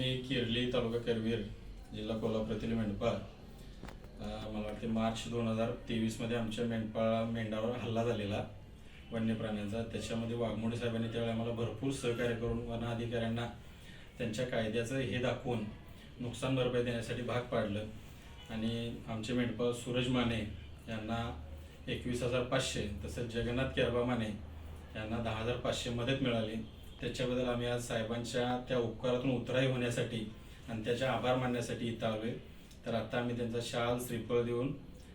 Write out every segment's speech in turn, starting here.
मी किरली तालुका करवीर जिल्हा कोल्हापूर येथील मेंढपाळ मला वाटते मार्च दोन हजार तेवीसमध्ये आमच्या मेंढपाळ मेंढावर हल्ला झालेला वन्य प्राण्यांचा. त्याच्यामध्ये वाघमोडे साहेबांनी त्यावेळी आम्हाला भरपूर सहकार्य करून वन अधिकाऱ्यांना त्यांच्या कायद्याचं हे दाखवून नुकसान भरपाई देण्यासाठी भाग पाडलं. आणि आमचे मेंढपाळ सूरज माने यांना एकवीस हजार पाचशे तसंच जगन्नाथ केरबा माने यांना दहा हजार पाचशे मदत मिळाली. त्याच्याबद्दल आम्ही आज साहेबांच्या त्या उपकारातून उतराई होण्यासाठी आणि त्याचे आभार मानण्यासाठी इथं आलोय. तर आता आम्ही त्यांचा शाल श्रीफळ देऊन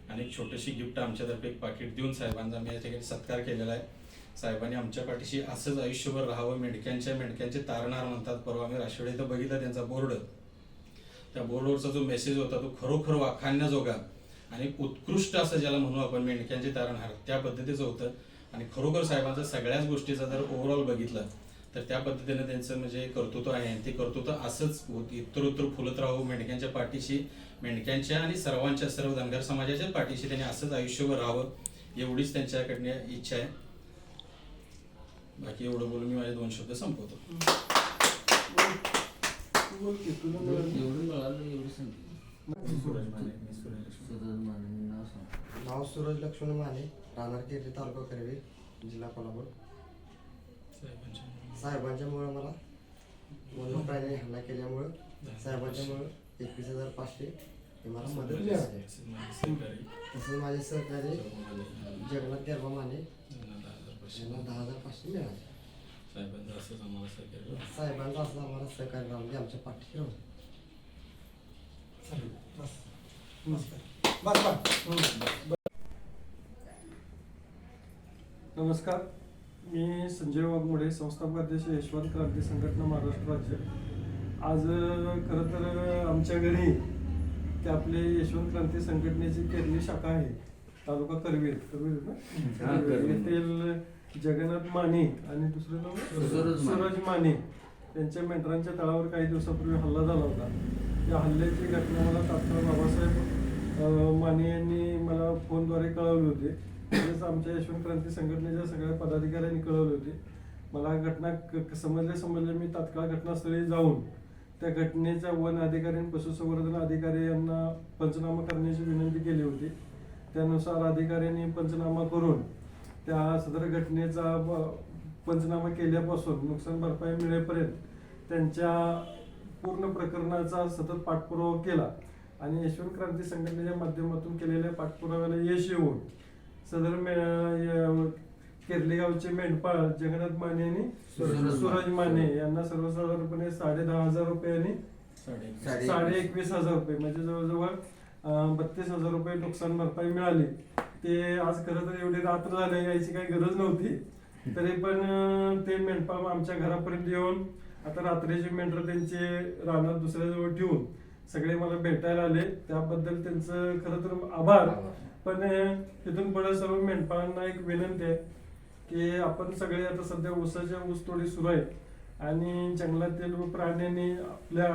आणि एक छोटीशी गिफ्ट आमच्यातर्फे एक पाकिट देऊन साहेबांचा आम्ही या ठिकाणी सत्कार केलेला आहे. साहेबांनी आमच्या पाठीशी असंच आयुष्यभर राहावं मेंढक्यांच्या मेंढक्यांचे तारणार म्हणतात परवा आम्ही राष्ट्रवादी इथं बघितला त्यांचा बोर्ड. त्या बोर्डवरचा जो मेसेज होता तो खरोखर वाखाणण्याजोगा आणि उत्कृष्ट असं ज्याला म्हणू आपण मेंढक्यांचे तारणहार त्या पद्धतीचं होतं. आणि खरोखर साहेबांचं सगळ्याच गोष्टीचा जर ओव्हरऑल बघितलं तर त्या पद्धतीने त्यांचं म्हणजे कर्तृत्व आहे. आणि ते कर्तृत्व असंच होत- इतरोत्तर फुलत राहू मेंढक्यांच्या पाठीशी मेंढक्यांच्या आणि सर्वांच्या सर्व धनगर समाजाच्या पाठीशी त्यांनी असंच आयुष्यभर राहावं एवढीच त्यांच्याकडनं इच्छा आहे. बाकी एवढं बोलून मी माझे दोन शब्द संपवतो. नाव सूरज लक्ष्मण माने राहणार केरली तालुका करवी जिल्हा कोल्हापूर. साहेबांच्यामुळं मला वन्य प्राणी हल्ला केल्यामुळं साहेबांच्यामुळं एकवीस हजार पाचशे हे मला मदत मिळाली तसंच माझे सहकारी जगन्नाथ गेरबा माने दहा हजार पाचशे. यांना दहा हजार पाचशे मिळाले. साहेबांचं असंच आम्हाला सहकार्य करा. साहेबांचा असं आम्हाला सहकार्य राहून ते आमच्या पाठीशी राहून नमस्कार. मी संजय वाघमोडे संस्थापक अध्यक्ष यशवंत क्रांती संघटना महाराष्ट्र राज्य. आज खरं तर आमच्या घरी ते आपले यशवंत क्रांती संघटनेची केरली शाखा आहे. तालुका करवीर. करवीर. येथील जगन्नाथ माने आणि दुसरं नाव सूरज माने. त्यांच्या मेंढरांच्या तळावर काही दिवसापूर्वी हल्ला झाला होता. या हल्ल्याची घटना मला तात्काळ बाबासाहेब माने यांनी मला फोनद्वारे कळवली होती. तसेच आमच्या यशवंत क्रांती संघटनेच्या सगळ्या पदाधिकाऱ्यांनी कळवले होते. मला घटना क- समजल्या समजले समजले मी तात्काळ घटनास्थळी जाऊन त्या घटनेच्या वन अधिकारी आणि पशुसंवर्धन अधिकारी यांना पंचनामा करण्याची विनंती केली होती. त्यानुसार अधिकाऱ्यांनी पंचनामा करून त्या सदर घटनेचा पंचनामा केल्यापासून नुकसान भरपाई मिळेपर्यंत त्यांच्या पूर्ण प्रकरणाचा सतत पाठपुरावा केला आणि यशवंत क्रांती संघटनेच्या माध्यमातून केलेल्या पाठपुराव्याला यश येऊन सदर मे य- केरली गावचे मेंढपाळ जगन्नाथ माने आणि सूरज माने. यांना सर्वसाधारणपणे साडे दहा हजार रुपयांनी साडे एकवीस. साडे- एकवीस. हजार रुपये. म्हणजे जवळजवळ बत्तीस हजार रुपये नुकसान भरपाई मिळाली. ते आज खरं तर एवढी रात्र झाली यायची काही गरज नव्हती. तरी पण ते मेंढपाळ आमच्या घरापर्यंत येऊन आता रात्रीचे मेंढर त्यांचे रानात दुसऱ्याजवळ ठेवून सगळे मला भेटायला आले. त्याबद्दल त्यांचं खरं तर आभार. पण तिथून पुढे सर्व मेंढपाळांना एक विनंती आहे की आपण सगळे आता सध्या ऊसाच्या ऊस तोडी सुरू आहे. आणि जंगलातील प्राण्यांनी आपल्या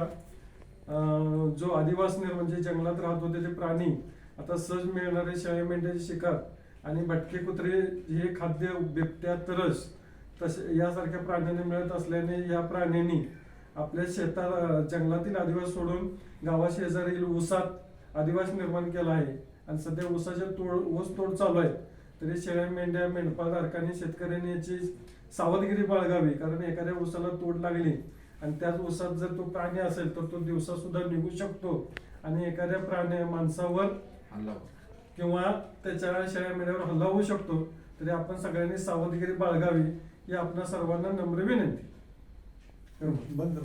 जो आदिवास म्हणजे जंगलात राहत होते ते प्राणी आता सहज मिळणारे शेळ्या मेंढ्याचे शिकार आणि भटके कुत्रे हे खाद्य बिबट्या तरस तसे यासारख्या प्राण्यांना मिळत असल्याने या प्राण्यांनी आपल्या शेतात जंगलातील आदिवास सोडून गावाशेजारील ऊसात आदिवास निर्माण केला आहे. आणि सध्या ऊसाच्या तोड ऊस तोड चालू आहे. तरी शेळ्या मेंढ्या मेंढपाळधारकांनी शेतकऱ्यांनी याची सावधगिरी बाळगावी. कारण एखाद्या ऊसाला तोड लागली आणि त्याच ऊसात जर तो प्राणी असेल तर तो दिवसा सुद्धा निघू शकतो. आणि एखाद्या प्राण्या माणसावर किंवा त्याच्या शेळ्या मेंढ्यावर हल्ला होऊ शकतो. तरी आपण सगळ्यांनी सावधगिरी बाळगावी ही आपणा सर्वांना नम्र विनंती. 여러분 만들어